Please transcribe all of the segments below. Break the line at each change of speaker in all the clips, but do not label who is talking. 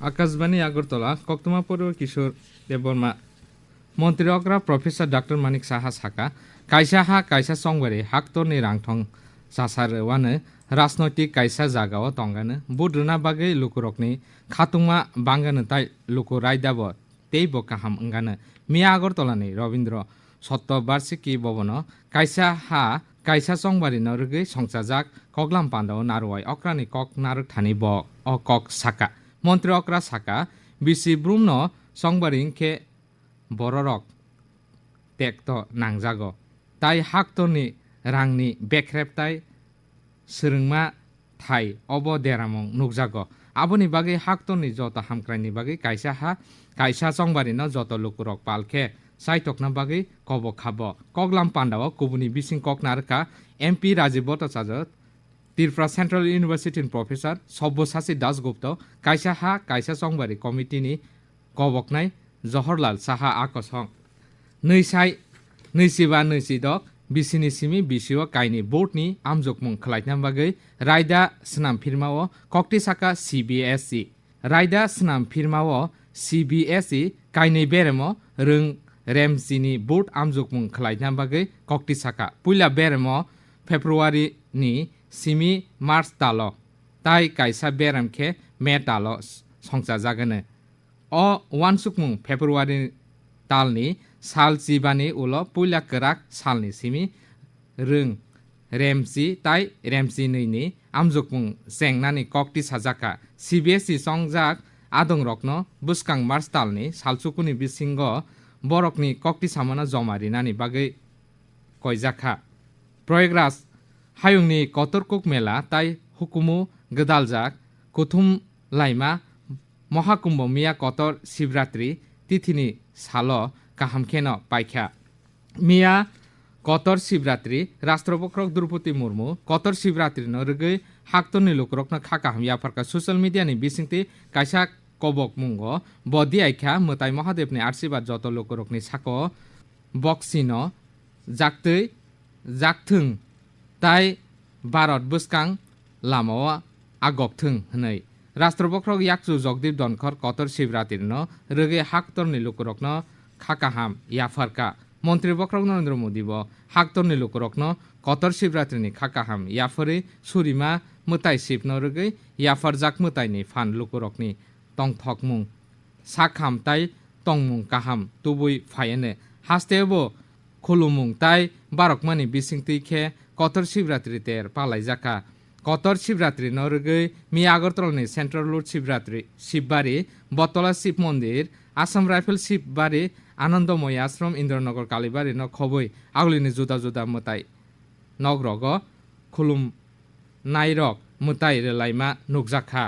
আকাশবাণী আগরতলা কক্তমা পৌর কিশোর দেববর্মা মন্ত্রী অগ্রা প্রফেসর ডক্টর মানিক সাহা সাকা কাইসা হা কাইসা সংবারে হাক্তরনি রাংথং সাসারওয়ানো রাজনৈতিক কাইসা জাগাও, তঙ্গানো বুদ্রনা বাগै, লুকুরকনি, খাতুংমা বাঙ্গানো, তাই লুকু রায়দাব তেই ব কাহাম ওঙ্গানো মিয়া আগরতলানি, রবীন্দ্র সত্য বার্ষিকী ভবন কাইসা হা কাইসা সংবারি নরগৈ সংসাজাক কগলাম পান্ডাও নারওয়াই অক্রানি, কক নারক থানি ব, অ, কক সাকা মন্ত্রীয়করা সাকা বিসি ব্রুমন সংবারিং খে বড়রক টেক্ত নাংজাগ তাই হাকতনি রাংনি বেখ্রেপতাই सोरोंमा थाइ अब देरामं नुकजागो आबोनि बागै हाक्तनि जत हामक्राइनि बागै कायसा हा कायसा संबारि न जत लुकुरक पालखे साइटकना बागै कब खाब कगलाम पान्डाव कुबुनि बिसिं ककनारका एमपी राजीव भट्टाचार्य ত্রিপুরা সেন্ট্রাল ইউনিভার্সিটির প্রফেসর সব্যসাচী দাসগুপ্ত কাইসা হা, কাইসা সংবারি কমিটিনি গবকনাই জহরলাল সাহা আকসং। নৈসাই নৈসিবা নৈসিদক বিসিনি সিমি, বিসিও, কাইনি বোর্ডনি আমজকমুং খালাইনাম বাগৈ রায়দা সুনাম ফিরমা ও ককটি সাকা সিবিএসসি রায়দা সুনাম ফিরমা ও সিবিএসসি কাইনি বেরেম, রং রেমসিনি বোর্ড আমজকমুং খালাইনাম বাগৈ, ককটি সাকা পুইলা ফেব্রুয়ারি নি simi mars talo tai kaisa beram khe me talo songsa jagane o wansukmung february talni sal jibani ulo puila kerak salni simi rung remsi tai remsi nini amjukmung sengnani kokti sajaka cbsc songjak adong rokno buskang mars talni salsukuni bisingo borokni kokti samana jomarinani bagui কয়জাখা Prayagraj 하용니 কতর্কক মেলা তাই হুকুমু গদালজাক কুথুম লাইমা মহাকুম্ভ মিয়া কতর শিবরাত্রি তিথিনি সাল কাহামখেন পাইখ্যা মিয়া কতর শিবরাত্রি রাষ্ট্রপক্রক দ্রৌপদী মুর্মু কতর শিবরাত্রি নরগৈ হাকতনি লোকরকন খাকা হামিয়া ফারকা সোশ্যাল মিডিয়ানি বিসিংতি কাইসা কবক মুঙ্গ বদি আইখ্যা মতাই মহাদেবনি আশীর্বাদ যত লোকরকনি সাক বক্সিন জাকতৈ জাকথং তাই ভারত বুসকাং লামাও আগকথং হनै রাষ্ট্রপক্ষ ইয়াকচু জগদীপ দনখর কতর শিবরাতির্ন রগে হাকতরনি লোকরকন খাকাহাম ইয়াফারকা মন্ত্রী বক্রক নরেন্দ্র মোদী ব হাকতরনি লোকরকন কতর শিবরাত্রিনি খাকাহাম ইয়াফরে সুরিমা মোতাই শিবন রগে ইয়াফার জাক মোতাইনি ফান লোকরকনি টংথকমুং সাকহাম তাই টংমুং কাহাম তুবুই ফাইনে হাস্তেব খোলুমুং তাই બારકમાની બિસિંગતી ખે કતર শিবরাত্রি তের পালাই জাকা কতর শিবরাত্রি নরগৈ মি আগরতলনি সেন্ট্রাল রোড শিবরাত্রি শিববাড়ি বতলা শিব মন্দির আসাম রাইফেল শিববাড়ি আনন্দময় আশ্রম ইন্দ্রনগর কালীবাড়ি ন খবই আগলিনি জুদা জুদা মতাই নগ্রগ খুলুম নাইরক মতাই রেলাইমা নুকজাখা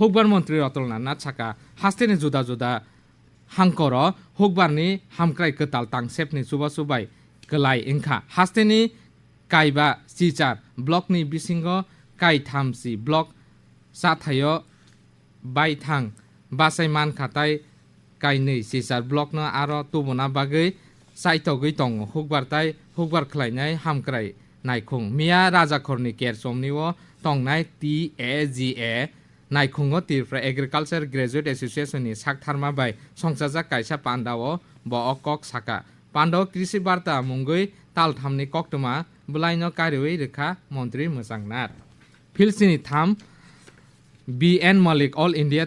হুকবার মন্ত্রী রতলনা না ছাকা হাস্তিনি জুদা জুদা হাংকর হুকবারনি হামক্রাই কতাল তাংসেপনি সুবা সুবাই lai engkha hasteni kaiba सिचार ब्लकनि ni bisingo kai ब्लक साथाय बायथां बासाय मानखाथाय कायनै सिचार ब्लकनो आरो nei बागै साइथगै no aro tubona bagei সাইতগৈ দङ হুকবারতাই হুকবার খ্লাইনাই হামক্রাই নাইখুং মিয়া রাজাখরনি কেরসমনিও টংনাই টি এ জি এ নাইখুং তিরফ্রা এগ্রিকালচার গ্রেজুয়েট এসোসিয়েশননি সাকথারমা বাই সংসাজা কাইসা পান্ডাও ব পান্ডব কৃষি বার্তা মঙ্গই তাল থামনি ককটমা বুলাইন কারিওই রেখা মন্ত্রী মজাংনার ফিলসিনি থাম B N Mullik all India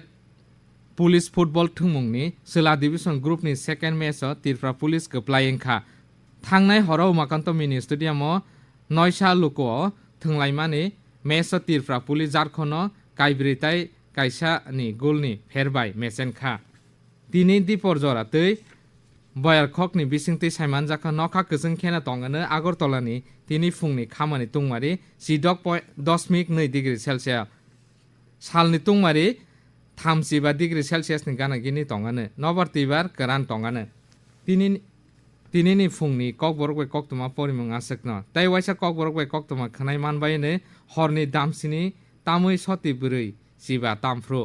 police football থুমুংনি সোলা ডিভিশন গ্রুপনি সেকেন্ড ম্যাচ তিরফ্রা পুলিশ গোপ্লাইংখা থাংনাই হর উমাকান্ত মিনি স্টেডিয়াম নয়সা লুকো থাইমানী ম্যাচ তিরফ্রা পুলিশ জারখন কাইব্রিতাই কাইসানি গোলনি ফেরবাই মেচেনখা তিনি দীপর জরাতেই जरातै बयारखकनि बिसिंथि साइमान जाखा नखा गोजों खेना दंगानो आगरतलानि दिनै फुंनि खामानि तुंमारि जिदक पय दशमिक नै डिग्री सेलसियास सालनि तुंमारि थामजिबा डिग्री सेलसियासनि गानागिनि दंगानो नबरतिबार गोरान दंगानो दिनै दिनैनि फुंनि ककबरगबाय कक्तमा परिमुं आसोकनो ताइ वाइसा ककबरगबाय कक्तमा खानाय मानबायनो हरनि दामसिनि तामै सति बुरै जिबा तामफ्रु